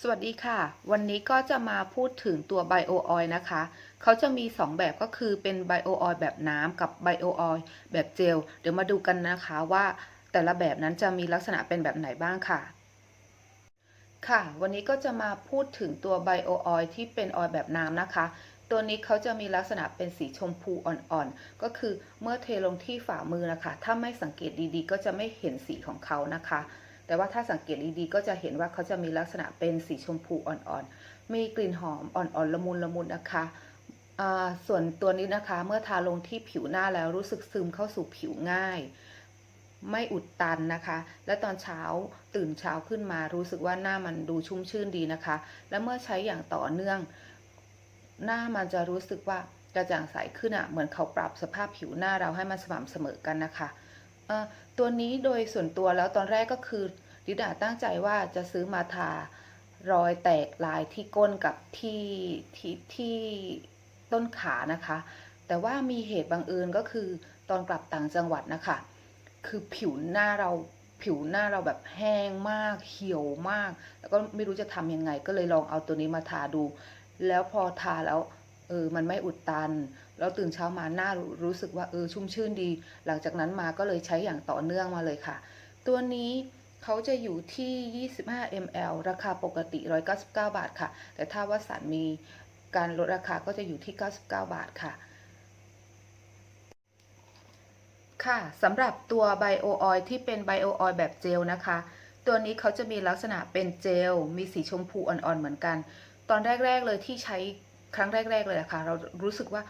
สวัสดีค่ะ วันนี้ก็จะมาพูดถึงตัวไบโอออยนะคะ เขาจะมี 2 แบบก็คือเป็นไบโอออยแบบน้ำกับไบโอออยแบบเจล เดี๋ยวมาดูกันนะคะว่าแต่ละแบบนั้นจะมีลักษณะเป็นแบบไหนบ้างค่ะ ค่ะ วันนี้ก็จะมาพูดถึงตัวไบโอออยที่เป็นออยแบบน้ำนะคะ ตัวนี้เขาจะมีลักษณะเป็นสีชมพูอ่อนๆ ก็คือเมื่อเทลงที่ฝ่ามือนะคะ ถ้าไม่สังเกตดีๆ ก็จะไม่เห็นสีของเขานะคะ แต่ว่าถ้าสังเกตดีๆก็จะเห็นว่าเขาจะมีลักษณะเป็นสีชมพูอ่อนๆ มีกลิ่นหอมอ่อนๆละมุนละมุนนะคะส่วนตัวนี้นะคะเมื่อทาลงที่ผิวหน้าแล้วรู้สึกซึมเข้าสู่ผิวง่าย ไม่อุดตันนะคะ และตอนเช้าตื่นเช้าขึ้นมารู้สึกว่าหน้ามันดูชุ่มชื่นดีนะคะ และเมื่อใช้อย่างต่อเนื่อง หน้ามันจะรู้สึกว่ากระจ่างใสขึ้นอะ่ะเหมือนเขาปรับสภาพผิวหน้าเราให้มันสม่ำเสมอกันนะคะ ตัวนี้โดยส่วนตัวแล้วตอนแรกก็คือดิดาตั้งใจว่าจะซื้อมาทารอยแตกลายที่ก้นกับที่ที่ที่ต้นขานะคะ แต่ว่ามีเหตุบังเอิญก็คือตอนกลับต่างจังหวัดนะคะ คือผิวหน้าเราผิวหน้าเราแบบแห้งมากเหี่ยวมาก แล้วก็ไม่รู้จะทำยังไง ก็เลยลองเอาตัวนี้มาทาดู แล้วพอทาแล้วเออมันไม่อุดตัน แล้วตื่นเช้ามาหน้ารู้สึกว่าเออชุ่มชื่นดี หลังจากนั้นมาก็เลยใช้อย่างต่อเนื่องมาเลยค่ะ ตัวนี้เขาจะอยู่ที่ 25 ml ราคาปกติ 199 บาทค่ะ แต่ถ้าว่าสันมีการลดราคาก็จะอยู่ที่ 99 บาทค่ะ ค่ะสำหรับตัวไบโอออยที่เป็นไบโอออยแบบเจลนะคะ ตัวนี้เขาจะมีลักษณะเป็นเจล มีสีชมพูอ่อนๆเหมือนกัน ตอนแรก ๆ เลยที่ใช้ครั้งแรก ๆ เลยอะค่ะเรารู้สึกว่า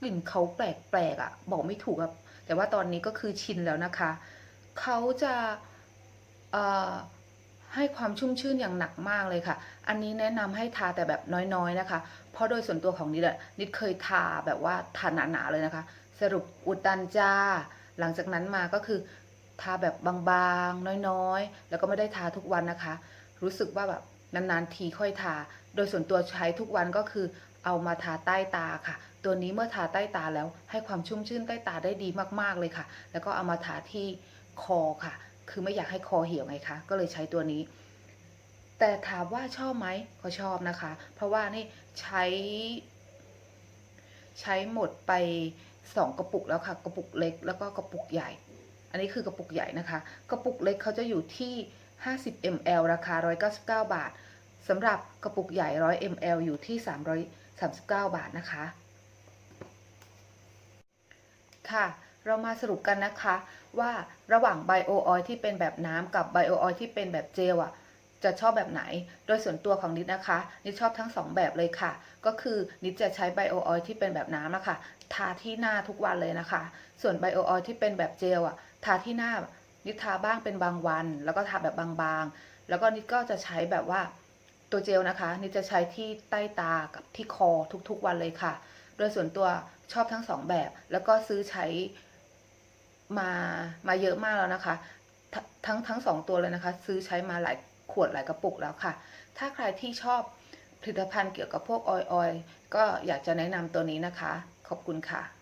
กลิ่นเขาแปลกๆอะบอกไม่ถูกอะแต่ว่าตอนนี้ก็คือชินแล้วนะคะ เขาจะให้ความชุ่มชื่นอย่างหนักมากเลยค่ะ อันนี้แนะนำให้ทาแต่แบบน้อยๆนะคะ เพราะโดยส่วนตัวของนิดอะนิดเคยทาแบบว่าทาหนาๆเลยนะคะ สรุปอุดตันจ้าหลังจากนั้นมาก็คือทาแบบบางๆ น้อยๆ แล้วก็ไม่ได้ทาทุกวันนะคะ รู้สึกว่าแบบนานๆทีค่อยทา โดยส่วนตัวใช้ทุกวันก็คือเอามาทาใต้ตาค่ะ ตัวนี้เมื่อทาใต้ตาแล้วให้ความชุ่มชื่นใต้ตาได้ดีมากๆเลยค่ะ แล้วก็เอามาทาที่คอค่ะ คือไม่อยากให้คอเหี่ยวไงคะ ก็เลยใช้ตัวนี้ แต่ถามว่าชอบไหมก็ชอบนะคะ เพราะว่านี่ใช้ ใช้หมดไปสองกระปุกแล้วค่ะ กระปุกเล็กแล้วก็กระปุกใหญ่ อันนี้คือกระปุกใหญ่นะคะ กระปุกเล็กเขาจะอยู่ที่ 50 ml ราคา 199 บาทสำหรับกระปุกใหญ่ 100 ml อยู่ที่ 339 บาทนะคะ ค่ะ เรามาสรุปกันนะคะ ว่าระหว่างไบโอออยที่เป็นแบบน้ำกับไบโอออยที่เป็นแบบเจลอะจะชอบแบบไหน โดยส่วนตัวของนิดนะคะ นิดชอบทั้งสองแบบเลยค่ะ ก็คือนิดจะใช้ไบโอออยที่เป็นแบบน้ำนะคะทาที่หน้าทุกวันเลยนะคะ ส่วนไบโอออยที่เป็นแบบเจลอะทาที่หน้านิดทาบ้างเป็นบางวัน แล้วก็ทาแบบบางๆ แล้วก็นิดก็จะใช้แบบว่าตัวเจลนะคะ นิดจะใช้ที่ใต้ตากับที่คอทุกๆวันเลยค่ะ โดยส่วนตัวชอบทั้งสองแบบ แล้วก็ซื้อใช้มามาเยอะมากแล้วนะคะททั้งทั้งสองตัวเลยนะคะ ซื้อใช้มาหลายขวดหลายกระปุกแล้วค่ะ ถ้าใครที่ชอบผลิตภัณฑ์เกี่ยวกับพวกออยล์ก็อยากจะแนะนำตัวนี้นะคะ ขอบคุณค่ะ